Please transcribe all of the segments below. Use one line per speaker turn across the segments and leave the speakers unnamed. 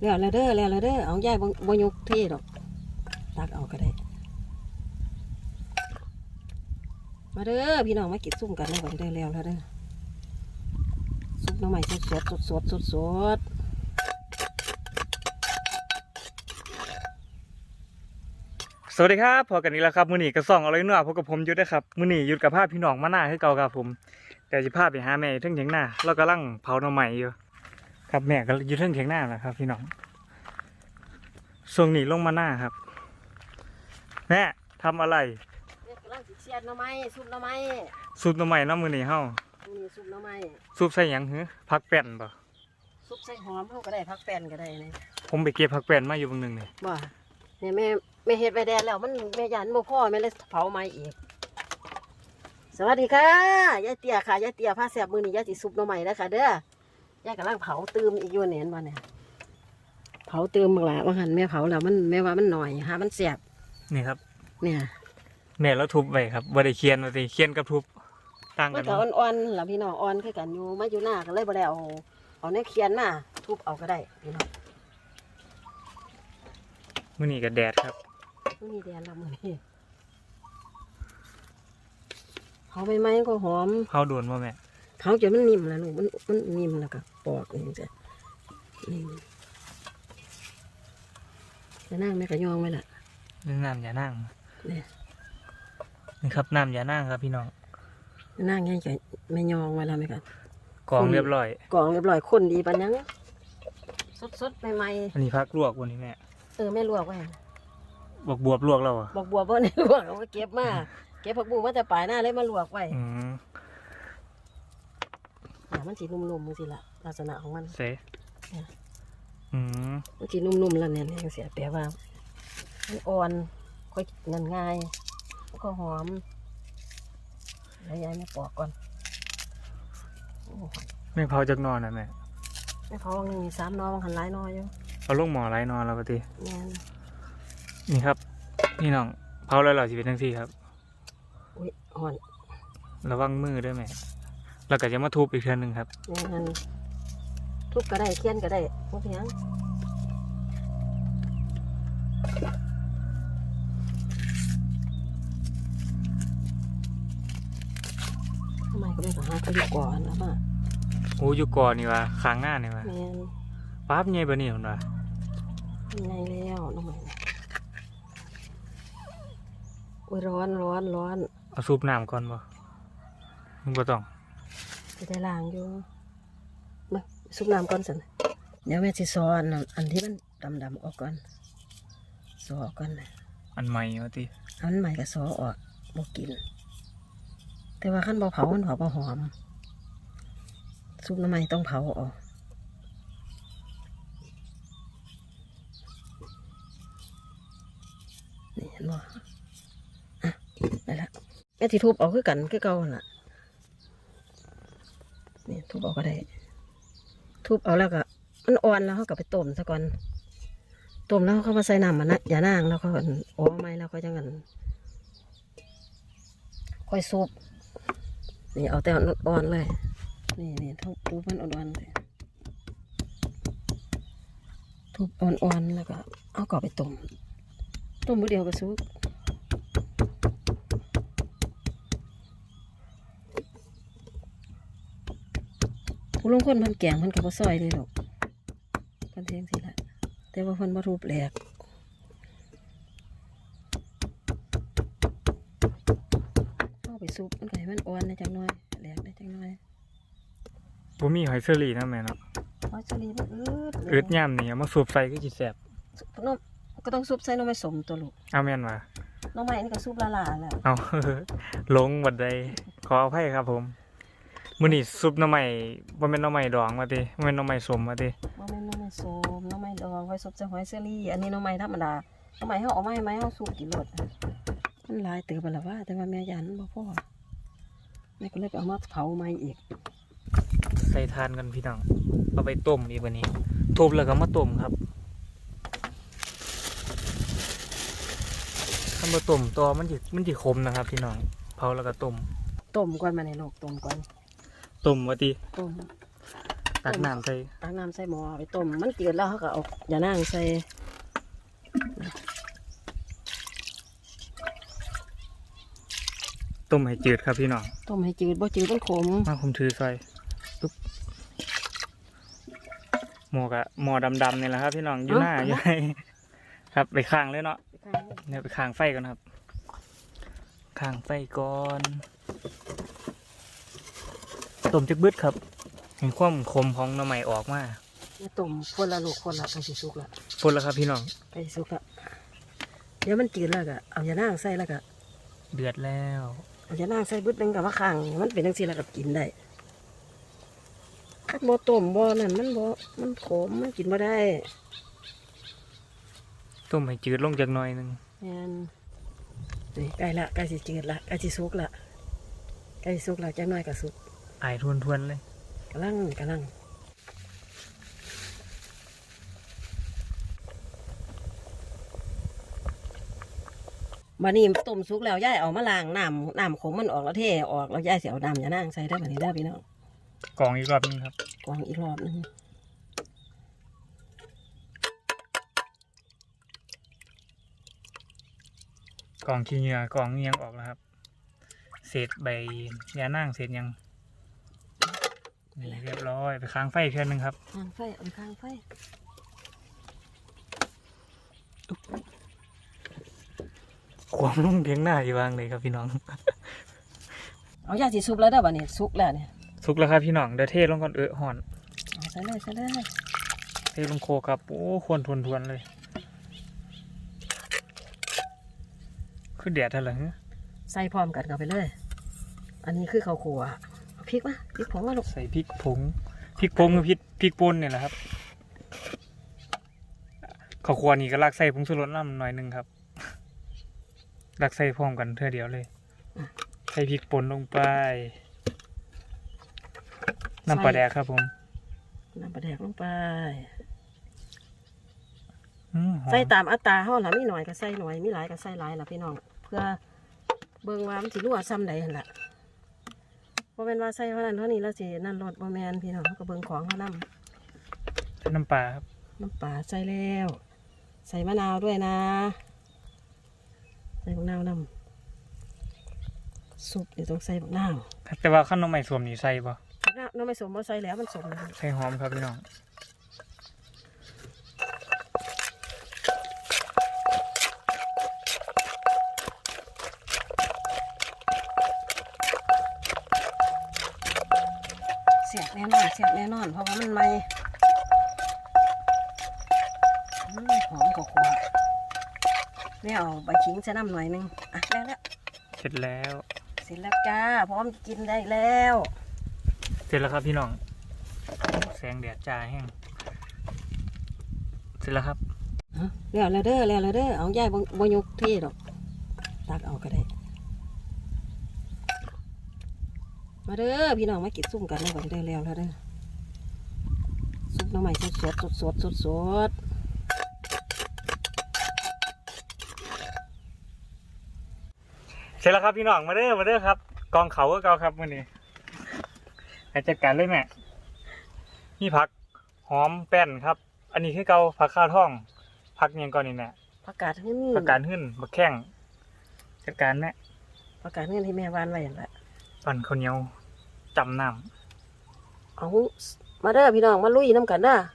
แล้วแล้วเด้อแล้วแล้วเด้อเอาย่ายบ่บ่ยกเท่ดอก ตักเอาก็ได้ มาเด้อพี่น้องมากินซุ่มกันแล้วกันเด้อแล้วแล้วเด้อซุปน้ำใหม่สดสดสดสดสดสด
สวัสดีครับพอกันนี้แล้วครับมื้อนี้ก็ส่องอาเลยเนื้อพบกับผมยุทธนะครับมื้อนี้หยุดกับภาพพี่น้องมาหน้าให้เก่าครับผม แต่สิพาพไปหาแม่อยู่เทั้งเถียงหน้าเรากำลังเผาหน่อไม้อยู่ ครับแม่ก็อยู่เทั้งเถียงหน้าแหละครับ พี่น้องช่วงนี้ลงมาหน้าครับ แม่ทำอะไร
เนี่ยกำลังสิเชียดหน้ำไม้ซุปหน้ำไม้
ซุปหน่อไม้เน้ำมื้อนี้เฮา
นี่ซุปหน้ำไม้
ซุปใส่หยังหือผักแป้นบ่
ซุปใส่หอมเขาก็ได้พักแป้นก็ได้นี่
ผมไปเก็บผักแป้นมาอยู่เบางหนึงนี่
บ่เนี่ยแม่แม่เฮ็ดไว้แดนแล้วมันแม่ยันบ่พ่อแม่เลยเผาไม้อีก สวัสดีค่ะยายเตี้ยค่ะยายเตี้ยผ้าแสบมือนี่ยายสิซุปหน้ำไม้แล้วค่ะเด้อ ยายกำลังเผาตืมอีกอยู่เนี่ยเห็นบ่เนี่ยเผาตืมบักหลาว่าหันแม่เผาแล้วมันแม่ว่ามันหน่อยหามันแสบ
นี่ครับ
เนี่ย
แม่แล้วทุบไว้ครับบ่ได้เคียนว่าสิเคียนกับทุบต่าง
มั
กันน
ก็
บ่
อ่อนๆล่ะพี่น้องอ่อนคือกันอยู่มาอยู่หน้าก็เลยบ่ได้เอาเอาในเคียนมาทุบเอาก็ได้พี่น้อง
มื้อนี้ก็แดดครับ
มันมีแดนละมื้อนี้เผาใบไม้ก็หอม
เผาโดนบ่แม่
เผาจนมันนิ่มแล้วลูกมันมันนิ่มแล้วก็ปอกนี่จ้ะนิ่มจะนั่งแม่ก็ยองไว้ล่ะ
นี่น้ำยานั่ง
เนี่ย
นี่ครับน้ำยานั่งครับพี่น้อง
จะนั่งง่ายก็ไม่ยองไว้แล้วแม่ก็
กรองเรียบร้อย
กรองเรียบร้อยคนดีปานยังสดๆใหม่
อันนี้พักลวกวันนี้แม่
ๆเออแม่ลวกไว้
บวกบวบลวกแล้วอะ
บอกบัวบ่ได้ลวกเอามาเก็บมาเก็บผักบุ้งมาแต่ปลายหน้าเลยมาลวกไว้
อืม
อะมันสีนุ่มๆมันสิละลักษณะของมัน
เซอืม
มันสีนุ่มๆแล้วเนี่ยเนี่ยเสียแปลว่ามันอ่อนค่อยนั่นง่ายแล้วก็หอมแล้วยายไม่ปอกก่อนโอ้
ไม่เผาจากนอนนะแม่
ไม่เขาวางหนึ่งมีสามนอวางหันหลายนออยู่
เอาลงหมอไรนอนแล้วปกติ
เนี่ย
นี่ครับ นี่น้องเผาแล้วเราสิเป็นทั้งที่ครับ
อุ้ยอ่อน
ระวังมือด้วยแม่ แล้วก็จะมาทุบอีกเทือนหนึ่งครับ
เนี่ยนั่นทุบก็ได้เคียนก็ได้พวกเพียงทำไมก็ไม่สามารถก็อยู่ก่อนแล้วมา
โอ้อยู่ก่อนนี่วะค้างหน้านี่วะ
แมน
ปั๊บเงี้ยบะนี่คนวะ
ยังไงแล้วน้องใหม่นะโอ้ยร้อนร้อนร้อน
เอาซุปน้ำก่อนบ่มึงบ่ต้อง
จะได้ล้างอยู่มาซุปน้ำก่อนสิเดี๋ยวแม่สิซ้อนนอันที่มันดำๆออกก่อนซอออกก่อนนะ
อันใหม่วะติ
อันใหม่ก็ซอออกบ่กิน แต่ว่าขั้นบ่เผามันเผาบ่หอมซุปน้ำใหม่ต้องเผาออกนี่เห็นบ่อะได้ละแม่ที่ทุบเอาคือกันคือเก่าหั่นล่ะนี่ ทุบเอาก็ได้ ทุบเอาแล้วก็มันอ่อนแล้วเขาก็ไปต้มซะก่อนต้มแล้วเขามาใส่น้ำมันนะอย่านางแล้วเขาอ๋อไม่แล้วเขาจังกันค่อยซุปนี่เอาแต่อ่อนเลย นี่นี่ทุบทุบมันอ่อนๆเลยทุบอ่อนๆแล้วก็เอากลับไปต้มต้มมือเดียวก็สุก ผู้ลงคนเพันแกงเพันกับซอยเลยหรอกเพันเทียงสิละแต่ว่าเพันมารูปแหลกเอาไปซุปมันก็ให้มันอ่อนได้จังน้อยแหลกได้จังน้อย
บ่มีหอยเชอรี่นะแม่เนาะ
หอยสลีมันอืด
อึดย่ำนี่เอามาซุปใส่ก็สิแซ่บ
น้องก็ต้องซุปใส่หน้องไม้สมตัวลูก
เอาแม่นว่ะ
หน้องไม้นี่ก็ซุปละลาแล้ว
เอา ลงบัดใดขออภัยครับผม มื้อนี้ซุปหน่อไม้บ่แม่นหน่อไม้ดองว่าติบ่แม่นหน่อไม้สมว่าติ
ว่าแม่นหน้องไม้สมหน้องไม้ดองไว้ซุปใส่หอยสลีอันนี้หน้องไม้ธรรมดาหน้องไม้เฮาเอาไม้ไม้เฮาซุปกินรสมันหลายเตือไปแล้วว่า แต่ว่าแม่ยันบ่พอแม่ก็เลยไปเอามาเผาไม้อีก
ใส่ทานกันพี่น้องเอาไปต้มอีกวันนี้ทุบแล้วก็มาต้มครับถ้ามาต้มตัวมันจิมันจิขมนะครับพี่น้องเผาแล้วก็ต้ม
ต้มก่อนมาในโลกต้มก่อน
ต้มวะติ
ต้ม
ตักน้ำใส่
ตักน้ำใส่หม้อไปต้มมันเตือนแล้วเขาก็เอาอย่านั่งใส่
ต้มให้จืดครับพี่น้อง
ต้มให้จืดบ่จืดมันขม
มาผมถือซอยปุ๊บหมวกอะหมอดำๆนี่แหละครับ พี่น้องอยู่หน้าอยู่ในครับไปข้างเลยเนาะเนี่ยไปข้างไฟก่อนครับข้างไฟก่อน ต้มจักบึดครับเห็นความคมของหน้ำใหม่ออกมา
เนี่ยต้มคนละลูกคนละไปสิสุกละ
พุ่นแล้วครับพี่น้อง
ไปสิสุกละเดี๋ยวมันจืดแล้วก็เอาอย่านั่งใส่แล้วก็
เดือดแล้ว
เอาอย่านั่งใส่บึดหนึงกับว่าข้างมันเป็นจังซี่แล้วก็กินได้คัดบ่ต้มบ่นั่นมันบ่มันขมมันกินบ่ได้
ต้มให้จืดลงจากหน่อยหนึง
แม่นนี่ใกล้ละใกล้สิจืดละใกล้สิสุกละใกล้สิสุกละจักหน่อยก็สุก
อายทวนๆเลย
กำลังกำลังมานี่ต้มสุกแล้วย่ายเอามาล้างน้ำน้ำขมมันออกแล้วเทออกแล้วย่ายเสียเอาน้ำอย่านั่งใส่ได้แบบนี้ได้อพี่น้อง
กรองอีกรอบนึงครับ
กวางอีกรอบหนึง
กรองขี้เหงื่อกรองเงียงออกแล้วครับ เศษใบยานั่งเศษหยัง นี่เรียบร้อยไปค้างไฟอีกเทื่อนึงครับ
ข้างไฟเอาไปข้างไฟ
ความลุ่งเพียงหน้าอยู่วางเลยครับพี่น้อง
เอาย่าสีสุกแล้วได้อบ่เนี่ยสุกแล้วเนี่ย
สุกแล้วครับพี่น้องเดี๋ยวเทลงก่อนเออห่อน
เอาใส่เลยใส่เลย
เทลงโคกครับโอ้ควรทวนทวนๆเลยคือแดดเท่าไหร่ฮะ
ใส่พร้อมกันเข้าไปเลย อันนี้คือข้าวคั่วเอา พริกมาพริกผงมาลูก
ใส่พริกผงพริกผงคือพริกพริกป่นเนี่ยแหละครับข้าวคั่วนี่ก็ลักใส่ผงชูรสน้ำหน่อยหนึงครับลักใส่พร้อมกันเท่อเดียวเลยใส่พริกป่นลงไปน้ำปลาแดกครับผม
น้ำปลาแดกลงไป
อืมหอม
ใส่ตามอัตราเฮาล่ะมีหน่อยก็ใส่หน่อยมีหลายก็ใส่หลายล่ะพี่น้อง เพื่อเบิ่งว่ามันสิรั่วซ้ำใดหั่นล่ะ บ่แม่นว่าใส่เท่านั้นเท่านี้แล้วสินั่นรสบ่แม่นพี่น้องเฮาก็เบิ่งของเฮานำ
ใส่น้ำปลาครับ
น้ำปลาใส่แล้ว ใส่มะนาวด้วยนะ ใส่มะนาวนำซุปนี่ต้องใส่มะนาว
แต่ว่าข้าวหน้ำใหม่สวมนี่ใส่ป่ะ
มะนาวน้ำไม่สมบ่ใส่แล้วมันสมแล้ว
ใส่หอมครับพี่น้อง
เสียบแน่นอนเสียบแน่นอน เพราะว่ามันใหม่อืมหอมกว่าๆไม่เอาใบขิงใส่น้ำหน่อยหนึงอะได้แล้ว
เสร็จแล้ว
เสร็จแล้วจ้าพร้อมกินได้แล้ว
เสร็จแล้วครับพี่น้อง แสงแดดจ้าแห้งเสร็จแล้วครับ
ฮะแล้วแล้วเด้อแล้วแล้วเด้อเอาย่ายบ่บ่ยกเที่ดอกตักเอาก็ได้ มาเด้อพี่น้องมากินซุ่มกันแล้วก็ได้แล้วแล้วเด้อซุปหน้ำใหม่สดสดสดสดสดสด
เสร็จแล้วครับพี่น้องมาเด้อมาเด้อครับ กองเขาก็เกาครับมื่อนี้ให้จัดการเลยแม่นี่ผักหอมแป้นครับ อันนี้คือเกาผักข้าวท่องผักเนียงก่อนนี่แม่
ผักกาดขึ้น
ผักการหึ่นผักแข้งจัดการแม่
ผักกาดขึ้นที่แม่วานไว้อย่างละ
ปั่นข้าวเหนียว จำน้
เอามาเด้อพี่น้องมาลุยน้ำกันเด้อำ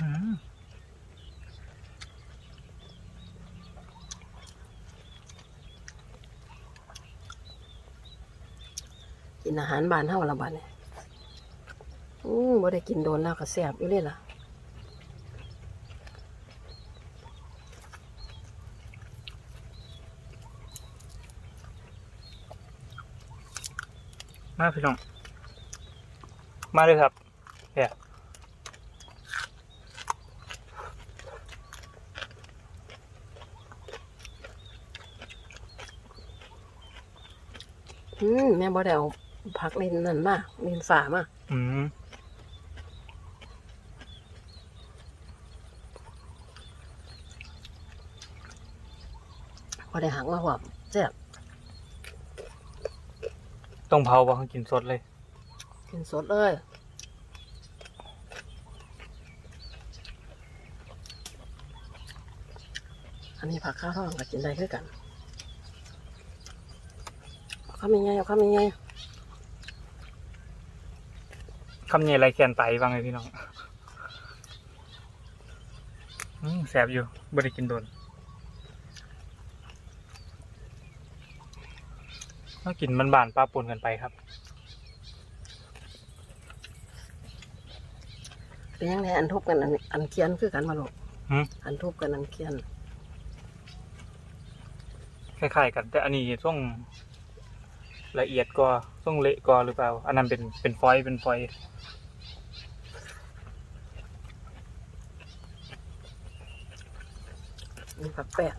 อืม
กินอาหารบ้านเฮาละบัดเนี่ยอืมบ่ได้กินโดนแล้วก็แซ่บอยู่เลยล่ะ
มาพี่น้อง มาเลยครับแย่
อืมแม่บ่ได้เอาผักในนั่นมาในฝามา
อืม
บ่ได้หักมาหวบแซ่บ
ต้องเผาบ่เขากินสดเลย
กินสดเลยอันนี้ผักข้าวทอดกับกินได้คือกันเอาข้าวมีไงเอาข้าวมีไง
คำใหญ่ไรแขนไตบ้างเลยพี่น้องอืมแสบอยู่บ่ได้กินโดน ก็กินมันบานๆปลาปนกันไปครับ
เป็นยังไงอันทุบกันอันอันเคียนคือกันมาลูก
หืม
อันทุบกันอันเคียน
คล้ายๆกัน แต่อันนี้ต้องละเอียดกว่าต้องเละกว่าหรือเปล่า อันนั้นเป็นเป็นฟอยล์เป็นฟอยล์
มีผักแป้น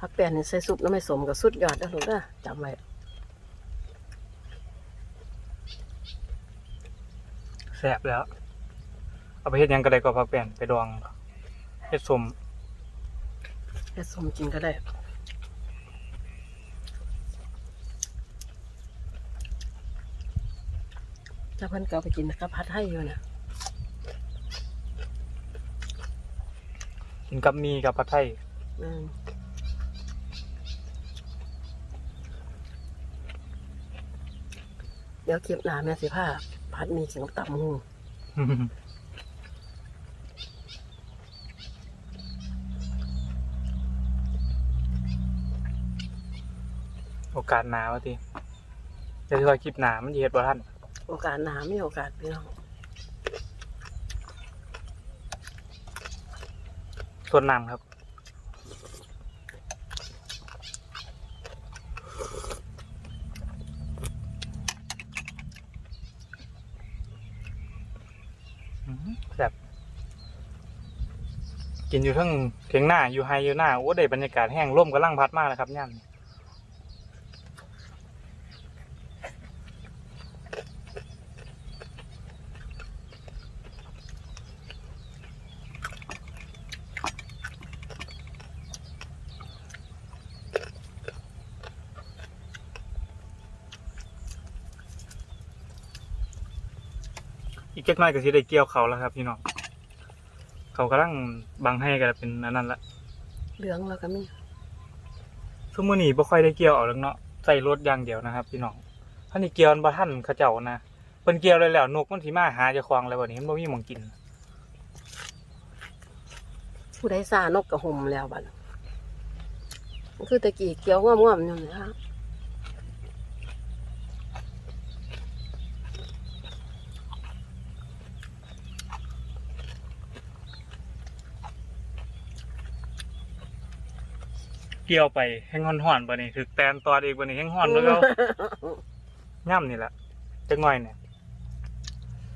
ผักแป้นนี่ใส่ซุปน้ำไม่สมกับสุดยอดนะลูกนะจำไว้
แสบแล้ว เอาไปเฮ็ดหยังก็ได้ก็พักแป้นไปดองเฮ็ดสม
แค่สมกินก็ได้เจ้าเพิ่นก็เอาไปกินกับพัดให้อยู่นะ
กินกับมีกับผัดไทย
อืม เดี๋ยวคลิปหน้าแม่สิผ้าพัดมีกินกับตับหมู
โอกาสหนาวะทีจะที่ว่าคลิปหนามันสิเฮ็ดบ่ทัน
โอกาสหนาไม่โอกาสพี่น้อง
ส่วนน้ำครับ อื้อหือแบบ กินอยู่ทั้งเถียงหน้าอยู่ไฮอยู่หน้าโอ้ได้บรรยากาศแห้งร่มกำลังพัดมากเลยครับย่ำนี่อีกเจ็ดน้อยก็สิได้เกี่ยวเขาแล้วครับพี่น้อง เขากำลังบังให้กันเป็นอันนั้นละ
เหลืองแล้วก็มี
ซุมื้อนี้บ่ค่อยได้เกี่ยวเอาแล้วเนาะใส่รถอย่างเดียวนะครับ พี่น้องถ้านี่เกี่ยวมันบ่ทันเขาเจ้านะเพิ่นเกี่ยวเลยแล้วนกมันสิมาหาเจ้าของแล้วบัดนี้มันบ่มีหม่องกิน
ผู้ใดซานกกระห่มแล้วบัดมันคือตะกี้เกี่ยวง่วมๆอยู่นะฮะ
เกี่ยวไปแห้งฮ้อนๆบัดนี้ถึกแตนตอดอีกบัดนี้แห้งฮ้อนแล้วย่ำนี่แหละจักหน่อยเนี่ย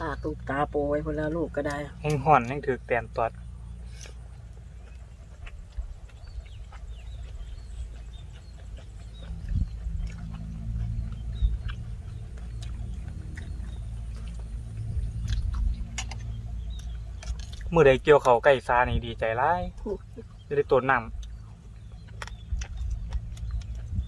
ตาตุกตาโปไว้พนแล้วลูกก็ได้
แห้งฮ้อนแห้งถึกแตนตอดมื้อใดเกี่ยวเขาวใกล้ซานี่ดีใจหลายจะได้ต้นน้ำ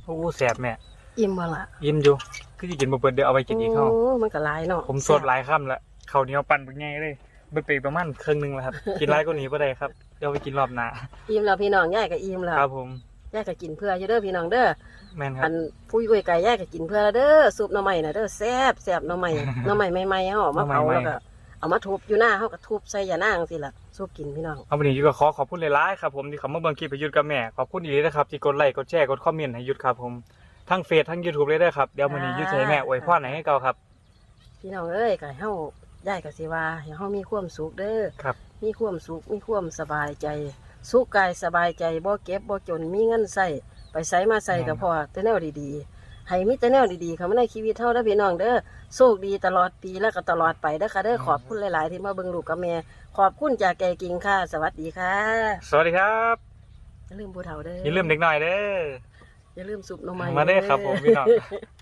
โอ้แสบแม่
อิ่มบ่ล่ะ
ยิ้มอยู่คือสิกินบ่เบิดเดี๋ยวเอาไปกินอีกเฮา
โอ้มันก็หลายเนาะ
ผมสดหลายค่ำแล้วข้าวเหนียวปั่นเป็นไงเลยเบิดไปประมาณครึ่งหนึงแล้วครับ กินหลายกว่านี้บ่ได้ครับเดี๋ยวไปกินรอบหน้า
อิ่มแล้วพี่น้องย่ายก็อิ่มแล้ว
ครับผม
ย่ายก็กินเพื่ออยู่เด้อพี่น้องเด้อ
แม่นค
อั
รับ
นผู้ยุ่ยไก่ย่ายก็กินเพื่อเด้อซุปหน่อไม้น่ะเด้อแซ่บแซ่บหน่อไม้หน่อไม้ใหม่ๆเฮาเอามาเผาแล้วก็ เอามาทุบอยู่หน้าเฮาก็ทุบใส่ยานางสิล่ะซุปกินพี่น้อง
เอาวันนี้ยุทธก็ขอขอบคุณหลายๆครับผมที่เขามาเบิ่งคลิปไปยุทธกับแม่ขอบคุณอีกนะครับที่กดไลค์กดแชร์กดคอมเมนต์ให้ยุทธครับผมทั้งเฟซทั้ง YouTube เลยเด้อครับเดี๋ยวมื้อนี้ยุทธจะให้แม่อวยพรให้เก่าครับ
พี่น้องเอ้ยก็ให้เฮาย่ายก็สิว่าให้เฮามีความสุขเด้อ
ครับ
มีความสุขมีความสบายใจสุขกายสบายใจบ่เก็บบ่จนมีเงินใส่ไปใส่มาใส่ก็พอแต่แนวดีๆ ให้มีแต่แนวดีๆเข้ามาในชีวิตเฮาเด้อพี่น้องเด้อโชคดีตลอดปีแล้วก็ตลอดไปเด้อค่ะเด้อขอบคุณหลายๆ ที่มาเบิ่งลูกกับแม่ขอบคุณจากใจจริงค่ะ สวัสดีค่ะ
สวัสดีครับ
อย่าลืมผู้เฒ่าเด้อ
อย่าลืมเด็กหน่อยเด้อ
อย่าลืมสุบหนมไม้
มาเด้อครับผมพี่น้อง